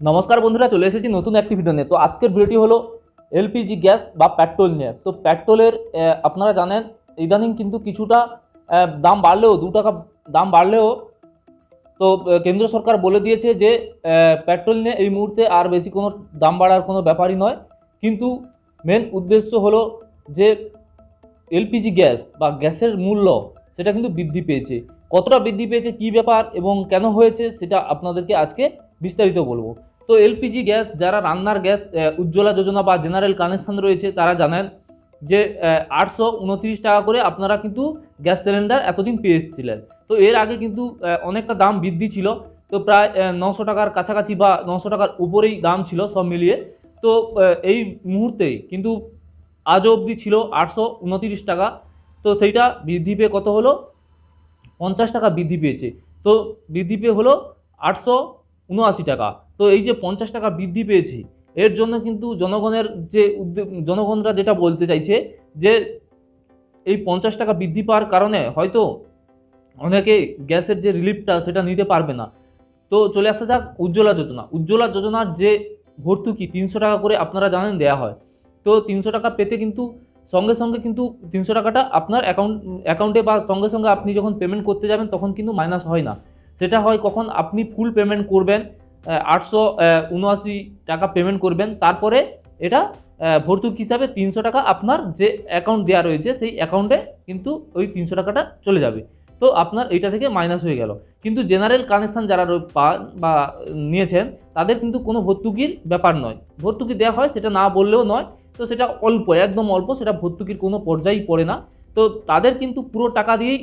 নমস্কার বন্ধুরা, চলে এসেছি নতুন একটি ভিডিও নিয়ে। তো আজকের ভিডিওটি হলো এলপিজি গ্যাস বা পেট্রোল নিয়ে। তো পেট্রোলের আপনারা জানেন, ইদানিং কিন্তু কিছুটা দাম বাড়লেও, দু টাকা দাম বাড়লেও, তো কেন্দ্র সরকার বলে দিয়েছে যে পেট্রোল নিয়ে এই মুহূর্তে আর বেশি কোনো দাম বাড়ার কোনো ব্যাপারই নয়। কিন্তু মেন উদ্দেশ্য হলো যে এলপিজি গ্যাস বা গ্যাসের মূল্য, সেটা কিন্তু বৃদ্ধি পেয়েছে। কতটা বৃদ্ধি পেয়েছে, কী ব্যাপার এবং কেন হয়েছে, সেটা আপনাদেরকে আজকে বিস্তারিত বলব। তো এলপিজি গ্যাস, যারা রান্নার গ্যাস উজ্জ্বলা যোজনা বা জেনারেল কানেকশন রয়েছে, তারা জানেন যে আটশো উনত্রিশ টাকা করে আপনারা কিন্তু গ্যাস সিলিন্ডার এতদিন পেয়ে এসেছিলেন। তো এর আগে কিন্তু অনেকটা দাম বৃদ্ধি ছিল। তো প্রায় নশো টাকার কাছাকাছি বা নশো টাকার উপরেই দাম ছিল সব মিলিয়ে। তো এই মুহূর্তেই কিন্তু আজও অবধি ছিল আটশো উনত্রিশ টাকা। তো সেইটা বৃদ্ধি পেয়ে কত হলো? পঞ্চাশ টাকা বৃদ্ধি পেয়েছে। তো বৃদ্ধি পেয়ে হলো আটশো উনআশি টাকা। তো এই যে পঞ্চাশ টাকা বৃদ্ধি পেয়েছি, এর জন্য কিন্তু জনগণের যে জনগণরা যেটা বলতে চাইছে যে এই পঞ্চাশ টাকা বৃদ্ধি পাওয়ার কারণে হয়তো অনেকে গ্যাসের যে রিলিফটা সেটা নিতে পারবে না। তো চলে আসা যাক উজ্জ্বলা যোজনা। উজ্জ্বলা যোজনার যে ভর্তুকি তিনশো টাকা করে আপনারা জানেন দেয়া হয়। তো তিনশো টাকা পেতে কিন্তু সঙ্গে সঙ্গে কিন্তু তিনশো টাকাটা আপনার অ্যাকাউন্ট, অ্যাকাউন্টে বা সঙ্গে সঙ্গে আপনি যখন পেমেন্ট করতে যাবেন তখন কিন্তু মাইনাস হয় না। সেটা হয় কখন আপনি ফুল পেমেন্ট করবেন আটশো উনআশি টাকা পেমেন্ট করবেন, তারপরে এটা ভর্তুকি হিসাবে তিনশো টাকা আপনার যে অ্যাকাউন্ট দেওয়া রয়েছে, সেই অ্যাকাউন্টে কিন্তু ওই তিনশো টাকাটা চলে যাবে। তো আপনার এইটা থেকে মাইনাস হয়ে গেল। কিন্তু জেনারেল কানেকশন যারা পান বা নিয়েছেন, তাদের কিন্তু কোনো ভর্তুকির ব্যাপার নয়। ভর্তুকি দেওয়া হয়, সেটা না বললেও নয়। তো সেটা অল্প, একদম অল্প, সেটা ভর্তুকির কোনো পর্যায়েই পড়ে না। তো তাদের কিন্তু পুরো টাকা দিয়েই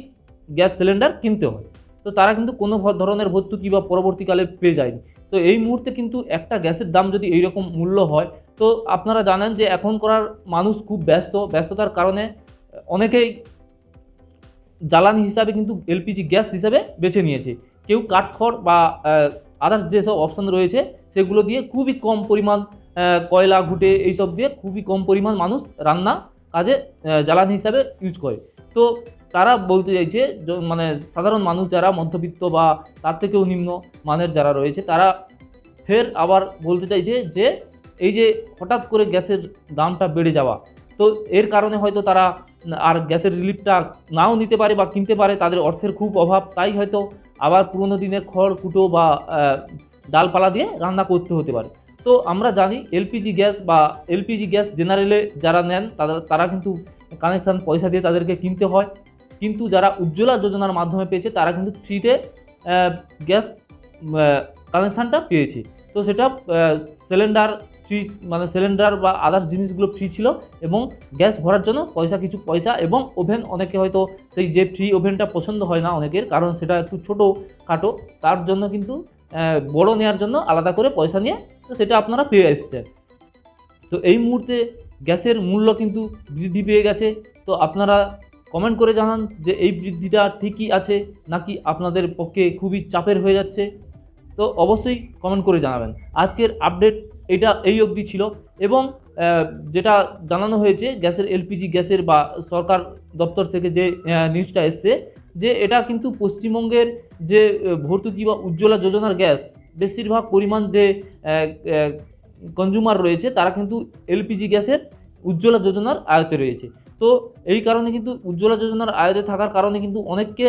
গ্যাস সিলিন্ডার কিনতে হয়। তো তারা কিন্তু কোনো ধরনের ভর্তুকি বা পরবর্তীকালে পেয়ে যায়নি। তো এই মুহূর্তে কিন্তু একটা গ্যাসের দাম যদি এইরকম মূল্য হয়, তো আপনারা জানেন যে এখন করার মানুষ খুব ব্যস্ত। ব্যস্ততার কারণে অনেকেই জ্বালানি হিসাবে কিন্তু এলপিজি গ্যাস হিসাবে বেছে নিয়েছে। কেউ কাঠখড় বা আদার্স যেসব অপশন রয়েছে, সেগুলো দিয়ে খুবই কম পরিমাণ কয়লা, ঘুটে এইসব দিয়ে খুবই কম পরিমাণ মানুষ রান্না কাজে জ্বালানি হিসাবে ইউজ করে। তো তারা বলতে চাইছে মানে সাধারণ মানুষ যারা মধ্যবিত্ত বা তার থেকেও নিম্ন মানের যারা রয়েছে, তারা ফের আবার বলতে চাইছে যে, এই যে হঠাৎ করে গ্যাসের দামটা বেড়ে যাওয়া, তো এর কারণে হয়তো তারা আর গ্যাসের রিলিফটা নাও নিতে পারে বা কিনতে পারে, তাদের অর্থের খুব অভাব, তাই হয়তো আবার পুরোনো দিনের খড়, কুটো বা ডালপালা দিয়ে রান্না করতে হতে পারে। তো আমরা জানি এলপিজি গ্যাস বা এলপিজি গ্যাস জেনারেলে যারা নেন তারা তারা কিন্তু কানেকশান পয়সা দিয়ে তাদেরকে কিনতে হয়। কিন্তু যারা উজ্জ্বলা যোজনার মাধ্যমে পেয়েছে, তারা কিন্তু ফ্রিতে গ্যাস কানেকশানটা পেয়েছে। তো সেটা সিলিন্ডার ফ্রি মানে সিলিন্ডার বা আদার্স জিনিসগুলো ফ্রি ছিল এবং গ্যাস ভরার জন্য পয়সা, কিছু পয়সা এবং ওভেন অনেকে হয়তো সেই যে ফ্রি ওভেনটা পছন্দ হয় না অনেকের, কারণ সেটা একটু ছোটো, খাটো, তার জন্য কিন্তু বড় নেওয়ার জন্য আলাদা করে পয়সা নিয়ে তো সেটা আপনারা পেয়ে এসছেন। তো এই মুহূর্তে গ্যাসের মূল্য কিন্তু বৃদ্ধি পেয়ে গেছে। তো আপনারা কমেন্ট করে জানান যে এই বৃদ্ধিটা ঠিকই আছে নাকি আপনাদের পক্ষে খুবই চাপের হয়ে যাচ্ছে। তো অবশ্যই কমেন্ট করে জানাবেন। আজকের আপডেট এটা এই অবধি ছিল এবং যেটা জানানো হয়েছে গ্যাসের এলপিজি, গ্যাসের বা সরকার দপ্তর থেকে যে নিউজটা এসছে যে এটা কিন্তু পশ্চিমবঙ্গের যে ভর্তুকি বা উজ্জ্বলা যোজনার গ্যাস, বেশিরভাগ পরিমাণ যে কনজিউমার রয়েছে তারা কিন্তু এলপিজি গ্যাসের উজ্জ্বলা যোজনার আয়তে রয়েছে। তো এই কারণে কিন্তু উজ্জ্বলা যোজনার আয়তে থাকার কারণে কিন্তু অনেককে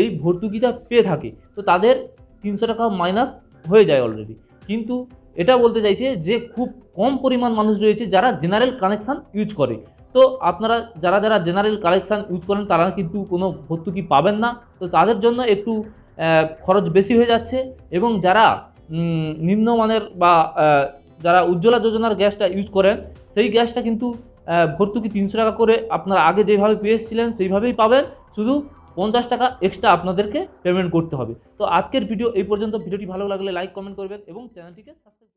এই ভর্তুকিটা পেয়ে থাকে। তো তাদের তিনশো টাকা মাইনাস হয়ে যায় অলরেডি কিন্তু এটা বলতে চাইছে যে, খুব কম পরিমাণ মানুষ রয়েছে যারা জেনারেল কানেকশান ইউজ করে। তো আপনারা, যারা যারা জেনারেল কানেকশান ইউজ করেন, তারা কিন্তু কোনো ভর্তুকি পাবেন না। তো তাদের জন্য একটু খরচ বেশি হয়ে যাচ্ছে এবং যারা নিম্নমানের বা যারা উজ্জ্বলা যোজনার গ্যাসটা ইউজ করেন, সেই গ্যাসটা কিন্তু ভর্তুকি তিনশো টাকা করে আপনারা আগে যেভাবে পেয়ে এসেছিলেন, সেইভাবেই পাবেন। শুধু পঞ্চাশ টাকা এক্সট্রা আপনাদেরকে পেমেন্ট করতে হবে। তো আজকের ভিডিও এই পর্যন্ত। ভিডিওটি ভালো লাগলে লাইক কমেন্ট করবেন এবং চ্যানেলটিকে সাবস্ক্রাইব